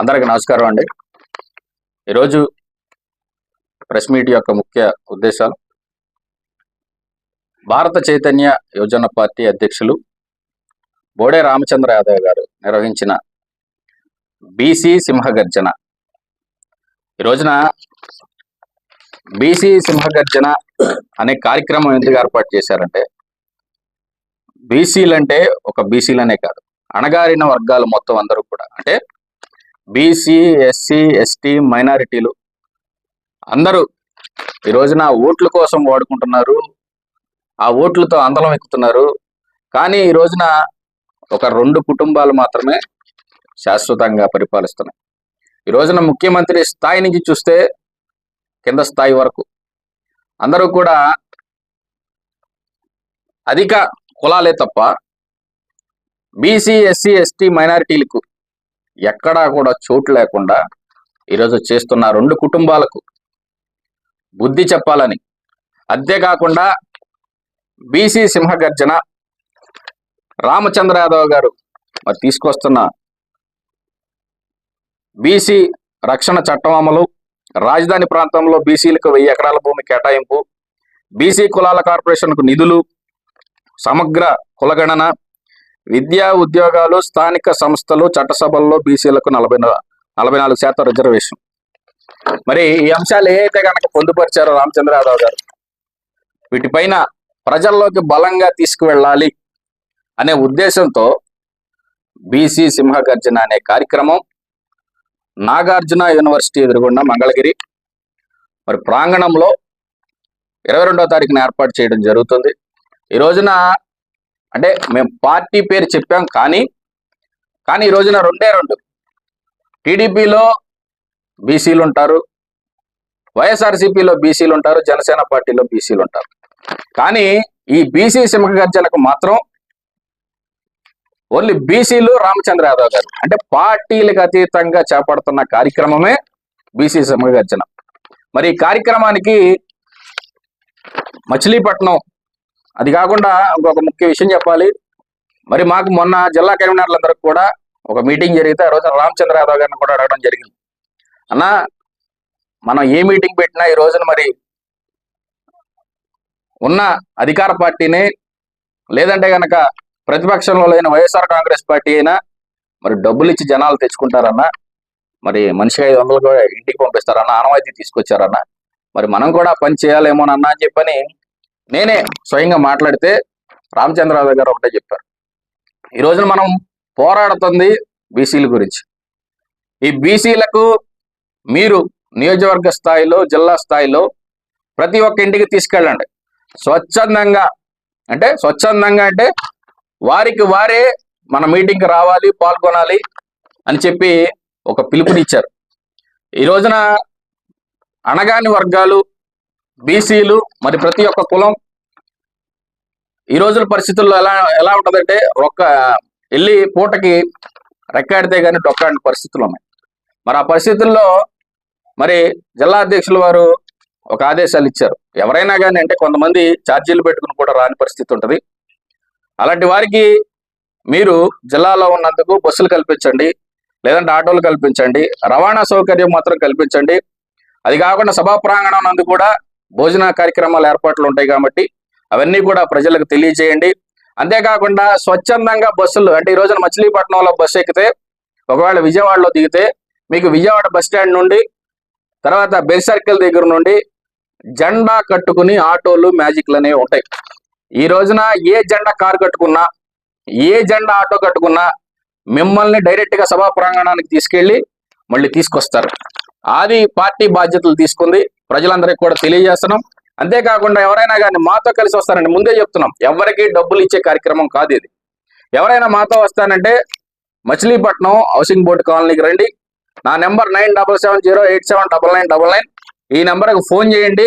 అందరికి నమస్కారం అండి. ఈరోజు ప్రెస్ మీట్ యొక్క ముఖ్య ఉద్దేశాలు. భారత చైతన్య యువజన పార్టీ అధ్యక్షులు బోడే రామచంద్ర యాదవ్ గారు నిర్వహించిన బీసీ సింహగర్జన. ఈ రోజున బీసీ సింహగర్జన అనే కార్యక్రమం ఎందుకు ఏర్పాటు చేశారంటే బీసీలు అంటే ఒక బీసీలనే కాదు. అణగారిన వర్గాలు మొత్తం అందరూ కూడా. అంటే బీసీ ఎస్సీ ఎస్టీ మైనారిటీలు. అందరూ ఈ రోజున ఓట్ల కోసం వాడుకుంటున్నారు. ఆ ఓట్లతో అందలం ఎక్కుతున్నారు. కానీ ఈ రోజున ఒక రెండు కుటుంబాలు మాత్రమే శాశ్వతంగా పరిపాలిస్తున్నాయి. ఈ రోజున ముఖ్యమంత్రి స్థాయి నుంచి చూస్తే కింద స్థాయి వరకు. అందరూ కూడా అధిక కులాలే తప్ప బీసీ ఎస్సీ ఎస్టీ మైనారిటీలకు ఎక్కడా కూడా చోటు లేకుండా ఈరోజు చేస్తున్న రెండు కుటుంబాలకు బుద్ధి చెప్పాలని. అంతేకాకుండా బీసీ సింహగర్జన రామచంద్ర యాదవ్ గారు మరి తీసుకొస్తున్న బీసీ రక్షణ చట్టం అమలు రాజధాని ప్రాంతంలో బీసీలకు వెయ్యి ఎకరాల భూమి కేటాయింపు బీసీ కులాల కార్పొరేషన్కు నిధులు సమగ్ర కులగణన విద్యా ఉద్యోగాలు స్థానిక సంస్థలు చట్టసభల్లో బీసీలకు నలభై నలభై నాలుగు శాతం రిజర్వేషన్. మరి ఈ అంశాలు ఏ అయితే కనుక పొందుపరిచారో రామచంద్ర యాదవ్ గారు వీటిపైన ప్రజల్లోకి బలంగా తీసుకువెళ్ళాలి అనే ఉద్దేశంతో బీసీ సింహగర్జన అనే కార్యక్రమం నాగార్జున యూనివర్సిటీ ఎదురుగుండా మంగళగిరి మరి ప్రాంగణంలో ఇరవై రెండో తారీఖున ఏర్పాటు చేయడం జరుగుతుంది. ఈ రోజున అంటే మేము పార్టీ పేరు చెప్పాం కానీ కానీ ఈ రోజున రెండే రెండు. టీడీపీలో బీసీలు ఉంటారు వైఎస్ఆర్సీపీలో బీసీలు ఉంటారు జనసేన పార్టీలో బీసీలు ఉంటారు. కానీ ఈ బీసీ సింహగర్జనకు మాత్రం ఓన్లీ బీసీలు రామచంద్ర యాదవ్ గారు. అంటే పార్టీలకు అతీతంగా చేపడుతున్న కార్యక్రమమే బీసీ సింహగర్జన మరి ఈ కార్యక్రమానికి మచిలీపట్నం అది కాకుండా ఇంకొక ముఖ్య విషయం చెప్పాలి. మరి మాకు మొన్న జిల్లా కన్వీనర్లందరికీ కూడా ఒక మీటింగ్ జరిగితే ఆ రోజున రామచంద్ర యాదవ్ గారిని కూడా అడగడం జరిగింది. అన్న మనం ఏ మీటింగ్ పెట్టినా ఈ రోజున మరి ఉన్న అధికార పార్టీని లేదంటే కనుక ప్రతిపక్షంలో లేని వైఎస్ఆర్ కాంగ్రెస్ పార్టీ అయినా మరి డబ్బులు ఇచ్చి జనాలు తెచ్చుకుంటారన్న మరి మనిషికి ఐదు వందలు కూడా ఇంటికి పంపిస్తారన్న ఆనవాయితీ తీసుకొచ్చారన్న మరి మనం కూడా పని చేయాలేమోనన్నా అని చెప్పని నేనే స్వయంగా మాట్లాడితే రామచంద్రరావు గారు ఒకటే చెప్పారు. ఈ రోజున మనం పోరాడుతుంది బీసీల గురించి. ఈ బీసీలకు మీరు నియోజకవర్గ స్థాయిలో జిల్లా స్థాయిలో ప్రతి ఒక్క ఇంటికి తీసుకెళ్ళండి. స్వచ్ఛందంగా అంటే స్వచ్ఛందంగా అంటే వారికి వారే మన మీటింగ్కి రావాలి పాల్గొనాలి అని చెప్పి ఒక పిలుపునిచ్చారు. ఈ రోజున అణగాని వర్గాలు బీసీలు మరి ప్రతి ఒక్క కులం ఈ రోజుల పరిస్థితుల్లో ఎలా ఎలా ఉంటుందంటే ఒక్క వెళ్ళి పూటకి రెక్కాడితే కానీ డొక్కాడిన పరిస్థితులు ఉన్నాయి. మరి ఆ పరిస్థితుల్లో మరి జిల్లా అధ్యక్షుల వారు ఒక ఆదేశాలు ఇచ్చారు. ఎవరైనా కానీ అంటే కొంతమంది ఛార్జీలు పెట్టుకుని కూడా రాని పరిస్థితి ఉంటుంది. అలాంటి వారికి మీరు జిల్లాలో ఉన్నందుకు బస్సులు కల్పించండి లేదంటే ఆటోలు కల్పించండి రవాణా సౌకర్యం మాత్రం కల్పించండి. అది కాకుండా సభా ప్రాంగణం నందు కూడా భోజన కార్యక్రమాల ఏర్పాట్లు ఉంటాయి కాబట్టి అవన్నీ కూడా ప్రజలకు తెలియజేయండి. అంతేకాకుండా స్వచ్ఛందంగా బస్సులు అంటే ఈ రోజున మచిలీపట్నంలో బస్సు ఎక్కితే ఒకవేళ విజయవాడలో దిగితే మీకు విజయవాడ బస్ స్టాండ్ నుండి తర్వాత బెల్ సర్కిల్ దగ్గర నుండి జెండా కట్టుకుని ఆటోలు మ్యాజిక్లు అనేవి ఉంటాయి. ఈ రోజున ఏ జెండా కారు కట్టుకున్నా ఏ జెండా ఆటో కట్టుకున్నా మిమ్మల్ని డైరెక్ట్గా సభా ప్రాంగణానికి తీసుకెళ్ళి మళ్ళీ తీసుకొస్తారు. అది పార్టీ బాధ్యతలు తీసుకుంది. ప్రజలందరికీ కూడా తెలియజేస్తున్నాం. అంతేకాకుండా ఎవరైనా కానీ మాతో కలిసి వస్తారండి ముందే చెప్తున్నాం. ఎవరికి డబ్బులు ఇచ్చే కార్యక్రమం కాదు ఇది. ఎవరైనా మాతో వస్తానంటే మచిలీపట్నం హౌసింగ్ బోర్డు కాలనీకి రండి. నా number nine double seven zero eight seven double nine double nine. ఈ నెంబర్కి ఫోన్ చేయండి.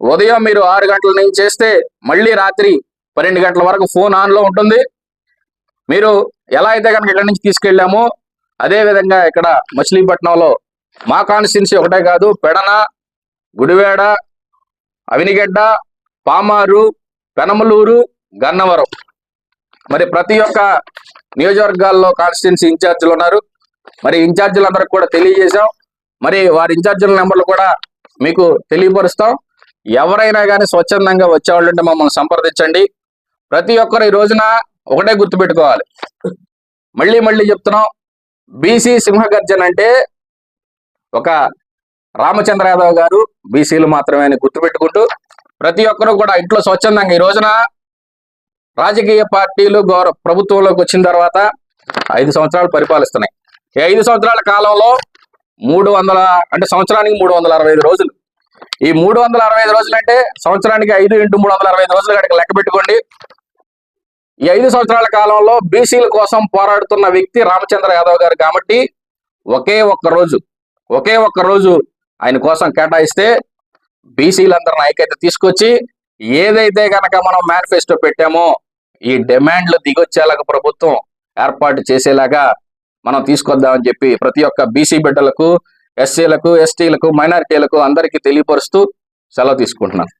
ఉదయం మీరు ఆరు గంటల నుంచి చేస్తే మళ్ళీ రాత్రి పన్నెండు గంటల వరకు ఫోన్ ఆన్లో ఉంటుంది. మీరు ఎలా అయితే కనుక ఇక్కడ నుంచి తీసుకెళ్ళామో అదే విధంగా ఇక్కడ మచిలీపట్నంలో మా కాన్స్టిట్యున్సీ ఒకటే కాదు పెడన గుడివేడ అవినిగడ్డ పామారు పెనమలూరు గన్నవరం. మరి ప్రతి ఒక్క నియోజకవర్గాల్లో కాన్స్టిట్యున్సీ ఇన్ఛార్జీలు ఉన్నారు. మరి ఇన్ఛార్జీలందరికి కూడా తెలియజేశాం. మరి వారి ఇన్ఛార్జీల నెంబర్లు కూడా మీకు తెలియపరుస్తాం. ఎవరైనా కానీ స్వచ్ఛందంగా వచ్చేవాళ్ళు మమ్మల్ని సంప్రదించండి. ప్రతి ఒక్కరు ఈ రోజున ఒకటే గుర్తుపెట్టుకోవాలి. మళ్ళీ మళ్ళీ చెప్తున్నాం. బీసీ సింహగర్జన అంటే ఒక రామచంద్ర యాదవ్ గారు బీసీలు మాత్రమే అని గుర్తుపెట్టుకుంటూ ప్రతి ఒక్కరూ కూడా ఇంట్లో స్వచ్ఛందంగా ఈ రోజున రాజకీయ పార్టీలు గౌరవ ప్రభుత్వంలోకి వచ్చిన తర్వాత ఐదు సంవత్సరాలు పరిపాలిస్తున్నాయి. ఈ ఐదు సంవత్సరాల కాలంలో మూడు వందల అంటే సంవత్సరానికి మూడు వందల అరవై ఐదు రోజులు. ఈ మూడు వందల అరవై ఐదు రోజులు అంటే సంవత్సరానికి ఐదు ఇంటూ మూడు వందల అరవై ఐదు రోజులు కనుక లెక్క పెట్టుకోండి ఈ ఐదు సంవత్సరాల కాలంలో బీసీల కోసం పోరాడుతున్న వ్యక్తి రామచంద్ర యాదవ్ గారు కాబట్టి ఒకే ఒక్క రోజు ఒకే ఒక్క రోజు ఆయన కోసం కేటాయిస్తే బీసీలందరిని ఐక్యత తీసుకొచ్చి ఏదైతే గనక మనం మేనిఫెస్టో పెట్టామో ఈ డిమాండ్లు దిగొచ్చేలాగా ప్రభుత్వం ఏర్పాటు చేసేలాగా మనం తీసుకొద్దామని చెప్పి ప్రతి ఒక్క బీసీ బిడ్డలకు ఎస్సీలకు ఎస్టీలకు మైనారిటీలకు అందరికీ తెలియపరుస్తూ సెలవు తీసుకుంటున్నాను.